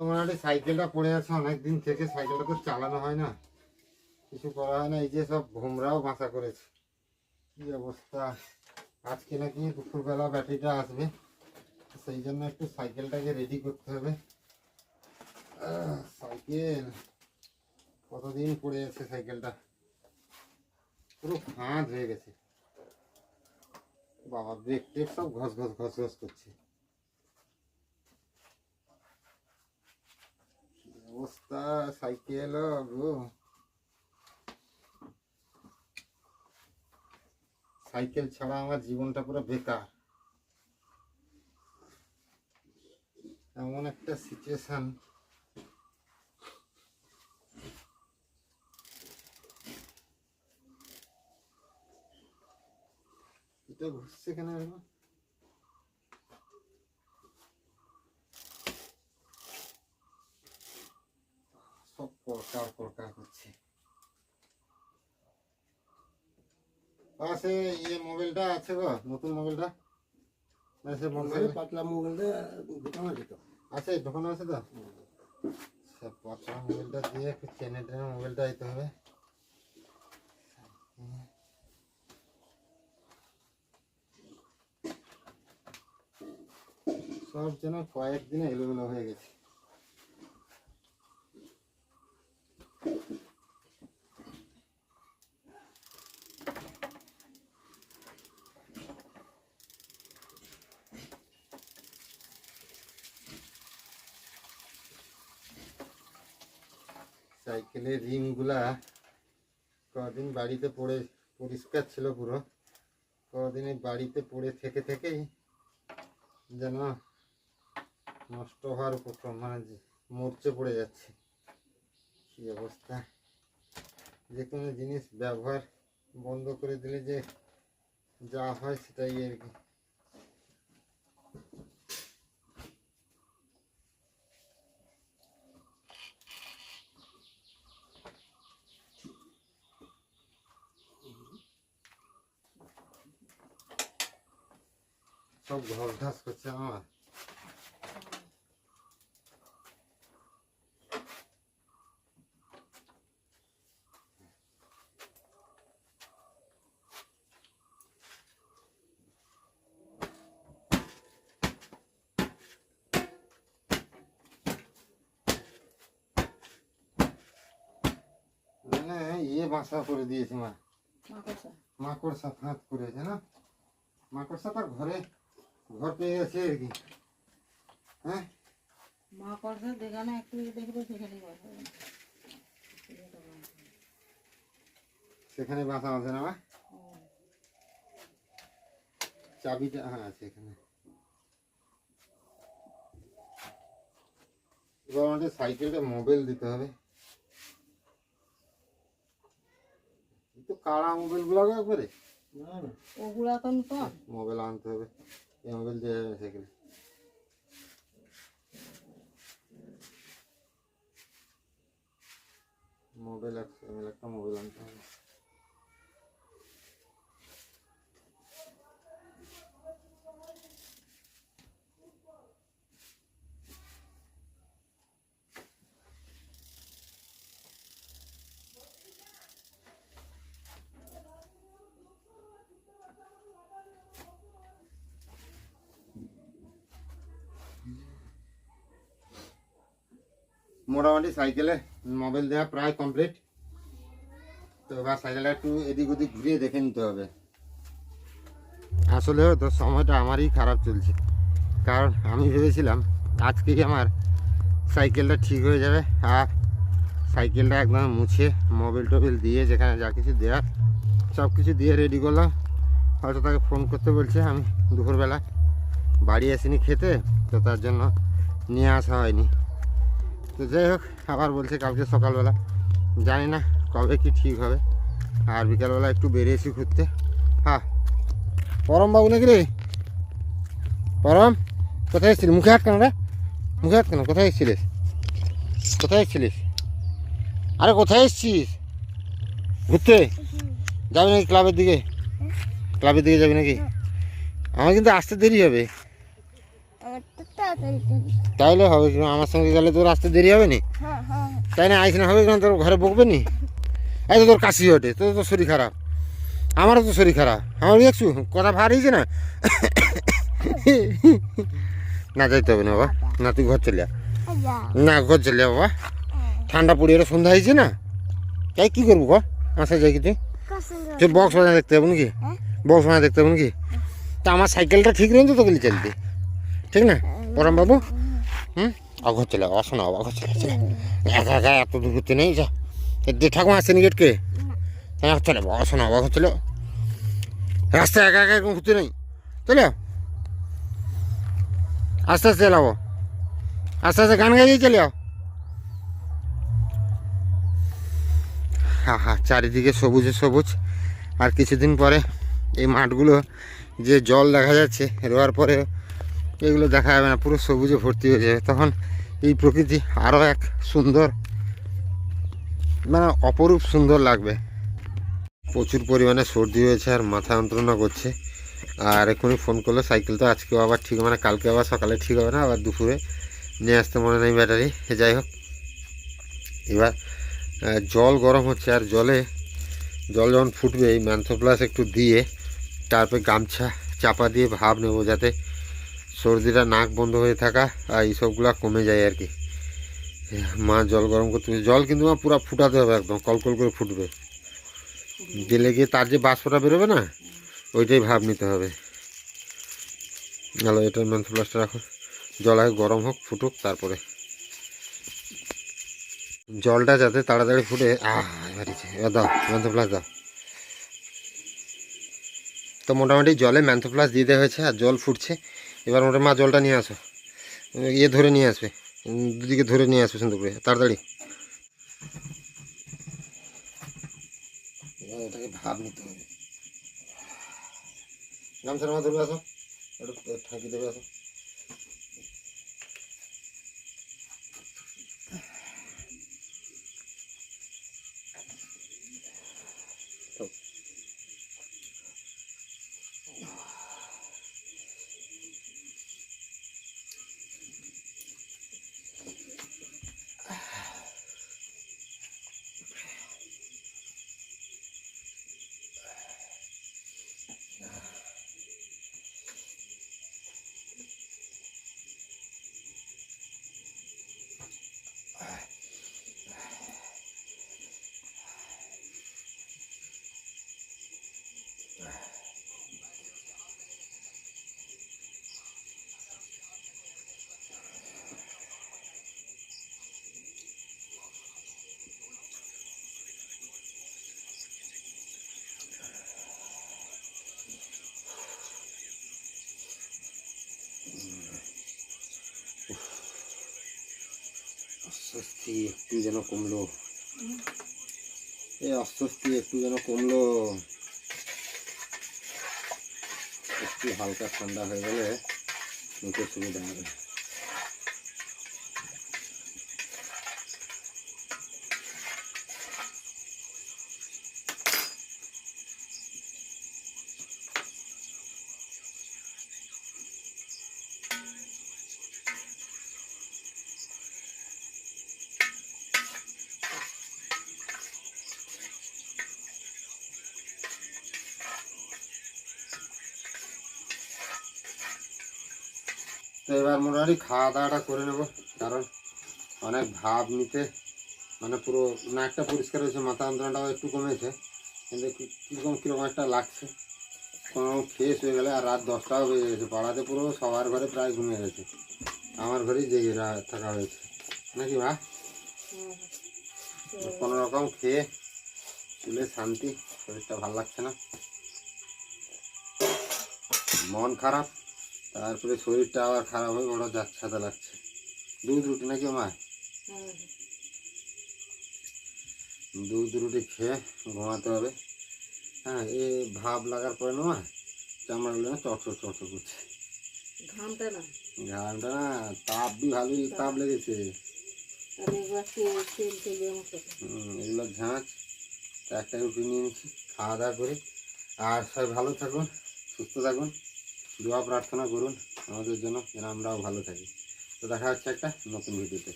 মোটামুটি সাইকেলটা পড়ে আছে অনেক দিন থেকে সাইকেলটা তো চালানো হয় না। কিছু করা হয় না, এই যে সব বাসা করেছে। অবস্থা? আজকে দুপুরবেলা ব্যাটারিটা আসবে, সেই জন্য একটু সাইকেলটাকে রেডি করতে হবে। সাইকেল, কতদিন পড়ে আছে সাইকেলটা? পুরো ফাঁদ হয়ে গেছে। বাবা ব্রেক টেক সব ঘস ঘস ঘস ঘস করছে কি অবস্থা সাইকেল গো সাইকেল ছাড়া আমার জীবনটা পুরো বেকার। এমন একটা সিচুয়েশন এটা ঘুরছে কেন পরকার পরকার করছে। পাশে ইয়ে মোবাইলটা আছে গো নতুন মোবাইলটা। সে মোবাইল পাতলা মোবাইলটা দোকান আছে তো। আছে দোকানে আছে তো? পাতলা মোবাইলটা দিয়ে একটু চেনে টেনে মোবাইলটা দিতে হবে। সব যেন কয়েকদিনে এলোমেলো হয়ে গেছে। সাইকেলের রিংগুলা কদিন বাড়িতে পড়ে, পরিষ্কার ছিল পুরো। কদিন বাড়িতে পড়ে থেকে থেকেই যেন নষ্ট হওয়ার উপক্রম মানে মরচে পড়ে যাচ্ছে। কি অবস্থা? যে কোনো জিনিস ব্যবহার বন্ধ করে দিলে যে যা হয় সেটাই আর কি। সব ঘর ঘাস করছে আমার। মানে ইয়ে বাসা করে দিয়েছে মা মাকড়সা মাকড়সা ফাঁদ করেছে না মাকড়সা তার ঘরে ঘর পেয়ে গেছে আর কি হ্যাঁ মাকড়সা যেখানে একটু দেখবে সেখানেই বসে সেখানে বাসা আছে না মা চাবিটা হ্যাঁ আছে এখানে এবার আমাদের সাইকেলটা মোবাইল দিতে হবে তো কারা মোবাইলগুলো একবারে? না না। ওগুলা তো নতুন। মোবাইল আনতে হবে। এই মোবাইল দেওয়া যাবে সেখানে। মোবাইল একটা মোবাইল আনতে হবে। মোটামুটি সাইকেলে মোবাইল দেওয়া প্রায় কমপ্লিট। তো এবার সাইকেলটা একটু এদিক ওদিক ঘুরিয়ে দেখে নিতে হবে। আসলে তো সময়টা আমারই খারাপ চলছে। কারণ আমি ভেবেছিলাম আজকেই আমার সাইকেলটা ঠিক হয়ে যাবে আর সাইকেলটা একদম মুছে মোবাইল টোবিল দিয়ে যেখানে যা কিছু দেওয়ার সব কিছু দিয়ে রেডি করলাম। হয়তো তাকে ফোন করতে বলছে আমি দুপুরবেলা বাড়ি আসিনি খেতে, তো তার জন্য নিয়ে আসা হয়নি। তো যাই হোক, আবার বলছে কালকে সকালবেলা। জানি না কবে কি ঠিক হবে। আর বিকালবেলা একটু বেরিয়েছি ঘুরতে। হ্যাঁ পরম বাবু নাকি রে? পরম, কোথায় এসেছিলি? মুখে হাত কেন রে? মুখে হাত কেন? কোথায় এসেছিলিস? কোথায় এসেছিলিস? আরে কোথায় এসেছিস? ঘুরতে? যাবি নাকি ক্লাবের দিকে? ক্লাবের দিকে যাবি নাকি? আমার কিন্তু আসতে দেরি হবে আমার তো তাড়াতাড়ি চলি তাইলে হবে কি? আমার সঙ্গে গেলে তোর আসতে দেরি হবে নি? হ্যাঁ হ্যাঁ। তাই না? আইস না হবে কেন তোর ঘরে বকবে নি? এই তো তোর কাশি ওঠে তোর তো শরীর খারাপ। আমারও তো শরীর খারাপ। আমার দেখছু কথা ভার হয়েছে না? না যাইতে হবে না বাবা। না তুই ঘর চলিয়া না ঘর চলে বাবা। ঠান্ডা পড়ে এলো সন্ধ্যা হয়েছে না? তাই কী করব ঘর আসা যাই কি তুই? তুই বক্স বাজা দেখতে হবে নাকি? হ্যাঁ? বক্স বাজা দেখতে হবে নাকি? তা আমার সাইকেলটা ঠিক রয়েছে তো গেলে চলতে। ঠিক না? পরম বাবু, হুম? অঘর চলে আসো অঘর চলে চলে একা একা এত দূর ঘুরতে নেই, যা। এতে ঠাকুমা আসেনি গেটকে। হ্যাঁ চলে আসো না অঘর চলে রাস্তায় একা একা ঘুরতে নেই। চলে। আস্তে আস্তে চালাবো আস্তে আস্তে গান গাইয়ে চলে যাও হা হা, চারিদিকে সবুজে, সবুজ। আর কিছুদিন পরে এই মাঠগুলো যে জল দেখা যাচ্ছে, রোয়ার পরে এগুলো দেখা যাবে না, পুরো সবুজে ভর্তি হয়ে যাবে। তখন এই প্রকৃতি আরও এক সুন্দর মানে অপরূপ সুন্দর লাগবে। প্রচুর পরিমাণে সর্দি হয়েছে আর মাথা যন্ত্রণা করছে। আর এক্ষুনি ফোন করল, সাইকেল তো আজকেও আবার ঠিক মানে কালকে আবার সকালে ঠিক হবে না, আবার দুপুরে নিয়ে আসতে মনে নেই ব্যাটারি। যাই হোক, এবার জল গরম হচ্ছে আর জলে, জল যখন ফুটবে, এই ম্যান্থোপ্লাস একটু দিয়ে তারপর গামছা চাপা দিয়ে ভাব নেব যাতে সর্দিটা নাক বন্ধ হয়ে থাকা আর এইসবগুলা কমে যায় আর কি। মা জল গরম করতে জল কিন্তু মা পুরো ফুটাতে হবে একদম কলকল করে ফুটবে। দিলে গিয়ে তার যে বাষ্পটা বেরোবে না, ওইটাই ভাব নিতে হবে। হ্যালো এটা ম্যান্থোপ্লাসটা রাখো। জল আগে গরম হোক, ফুটুক, তারপরে। জলটা যাতে তাড়াতাড়ি ফুটে, আহ এবারেছে এবার দাও দাও। তো মোটামুটি জলে ম্যান্থোপ্লাস দেওয়া হয়েছে, আর জল ফুটছে। এবার ওটা মা জলটা নিয়ে আসো। ইয়ে ধরে নিয়ে আসবে। দুদিকে ধরে নিয়ে আসবে সুন্দর করে। তাড়াতাড়ি। এটাকে ভাব নিতে হবে। গামছার মা ধরবে আসো। একটু ঠাঁকি দেবে আসো। অস্বস্তি একটু যেন কমলো। এই অস্বস্তি একটু যেন কমলো। একটু হালকা ঠান্ডা হয়ে গেলে নিতে সুবিধা হবে। তো এবার মোটামুটি খাওয়া দাওয়াটা করে নেব কারণ অনেক ভাব নিতে মানে পুরো নাকটা পরিষ্কার হয়েছে মাথা যন্ত্রণাটাও একটু কমেছে কিন্তু কীরকম কীরকম একটা লাগছে কোনো ফ্রেশ হয়ে গেলে আর রাত দশটাও বেজে গেছে পাড়াতে পুরো সবার ঘরে প্রায় ঘুমিয়ে গেছে আমার ঘরেই জেগে থাকা হয়েছে নাকি মা? কোনো রকম খেয়ে চুলে শান্তি শরীরটা ভালো লাগছে না মন খারাপ। তারপরে শরীরটা আবার খারাপ হয়ে বড় যাচ্ছাতা লাগছে। দুধ রুটি নাকি মা? দুধ রুটি খেয়ে ঘুমাতে হবে। হ্যাঁ এ ভাব লাগার পরে না মা চামড়াগুলো না চটচট চটচট করছে। ঘামটা না? ঘামটা না তাপ বি ভালোই তাপ লেগেছে। এগুলো ঝাঁচ একটা রুটি নিয়ে নিচ্ছি খাওয়া দাওয়া করে। আর সবাই ভালো থাকুন সুস্থ থাকুন। দোয়া প্রার্থনা করুন। আমাদের জন্য যেন আমরাও ভালো থাকি। তো দেখা হচ্ছে একটা নতুন ভিডিওতে।